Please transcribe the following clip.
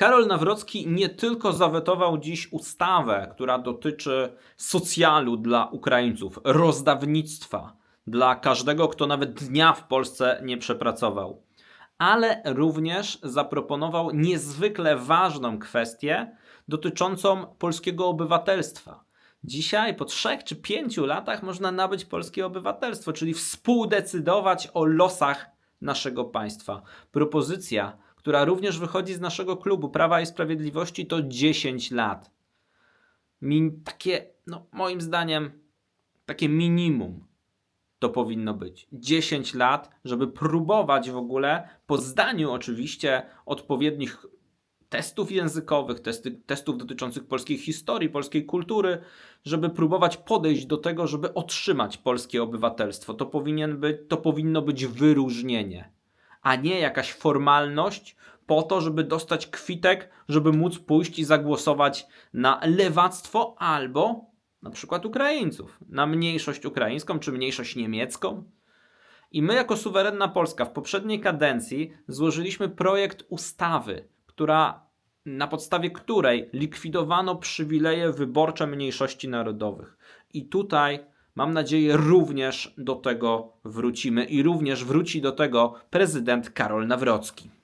Karol Nawrocki nie tylko zawetował dziś ustawę, która dotyczy socjalu dla Ukraińców, rozdawnictwa dla każdego, kto nawet dnia w Polsce nie przepracował, ale również zaproponował niezwykle ważną kwestię dotyczącą polskiego obywatelstwa. Dzisiaj, po trzech czy pięciu latach, można nabyć polskie obywatelstwo, czyli współdecydować o losach naszego państwa. Propozycja, która również wychodzi z naszego klubu Prawa i Sprawiedliwości, to 10 lat. Min, takie, no, moim zdaniem, takie minimum to powinno być. 10 lat, żeby próbować w ogóle, po zdaniu oczywiście odpowiednich testów językowych, testy, testów dotyczących polskiej historii, polskiej kultury, żeby próbować podejść do tego, żeby otrzymać polskie obywatelstwo. To, powinien być, to powinno być wyróżnienie, a nie jakaś formalność po to, żeby dostać kwitek, żeby móc pójść i zagłosować na lewactwo albo na przykład Ukraińców, na mniejszość ukraińską czy mniejszość niemiecką. I my, jako suwerenna Polska, w poprzedniej kadencji złożyliśmy projekt ustawy, która, na podstawie której likwidowano przywileje wyborcze mniejszości narodowych. I tutaj mam nadzieję również do tego wrócimy i również wróci do tego prezydent Karol Nawrocki.